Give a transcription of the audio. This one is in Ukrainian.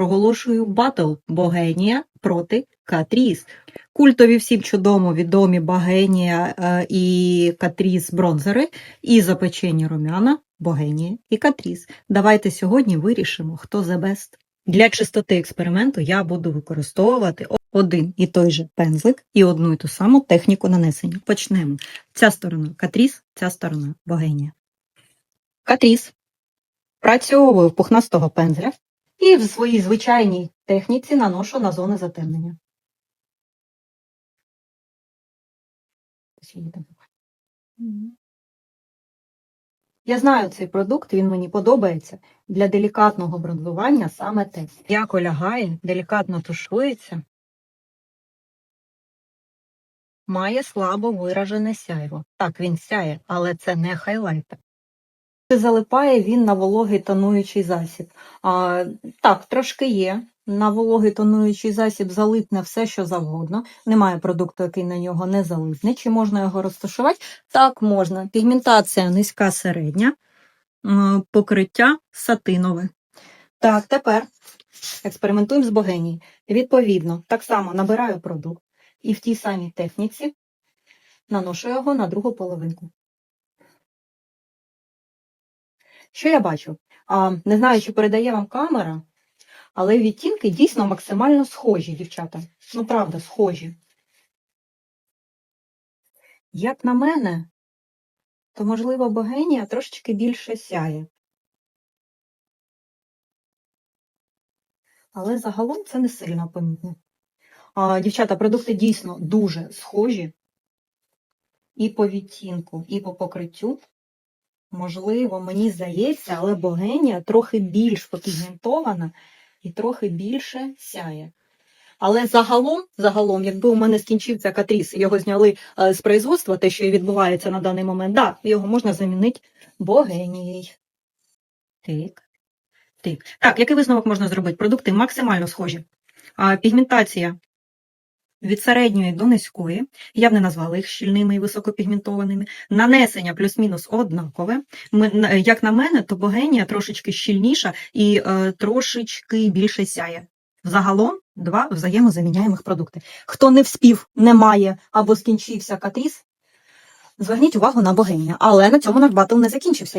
Проголошую батл Богенія проти Катріс. Культові всім чудово відомі Богенія е, і Катріс бронзери, і запечені румяна Богенія і Катріс. Давайте сьогодні вирішимо, хто the best. Для чистоти експерименту я буду використовувати один і той же пензлик і одну і ту саму техніку нанесення. Почнемо. Ця сторона Катріс, ця сторона Богенія. Катріс. Працьовую пухнастого пензля і в своїй звичайній техніці наношу на зони затемнення. Я знаю цей продукт, він мені подобається. Для делікатного бронзування саме те. Як лягає, делікатно тушується, має слабо виражене сяйво. Так, він сяє, але це не хайлайтер. Залипає він на вологий тонуючий засіб. А, так, трошки є. На вологий тонуючий засіб залипне все, що завгодно. Немає продукту, який на нього не залипне. Чи можна його розташувати? Так, можна. Пігментація низька середня, покриття сатинове. Так, тепер експериментуємо з богенії. Відповідно, так само набираю продукт і в тій самій техніці наношу його на другу половинку. Що я бачу? А, не знаю, чи передає вам камера, але відтінки дійсно максимально схожі, дівчата. Ну, правда, схожі. Як на мене, то, можливо, богенія трошечки більше сяє. Але загалом це не сильно помітно. А, дівчата, продукти дійсно дуже схожі і по відтінку, і по покриттю. Можливо, мені здається, але богенія трохи більш попігментована і трохи більше сяє. Але загалом, загалом, якби у мене скінчився катріс, його зняли е, з производства, те, що і відбувається на даний момент, да, його можна замінити богенією. Так. Так. так, який висновок можна зробити? Продукти максимально схожі. А, пігментація від середньої до низької. Я б не назвала їх щільними і високопігментованими. Нанесення плюс-мінус однакове. Як на мене, то богенія трошечки щільніша і е, трошечки більше сяє. Загалом два взаємозаміняємих продукти. Хто не вспів, не має або скінчився катріс, зверніть увагу на богенія. Але на цьому наш батл не закінчився.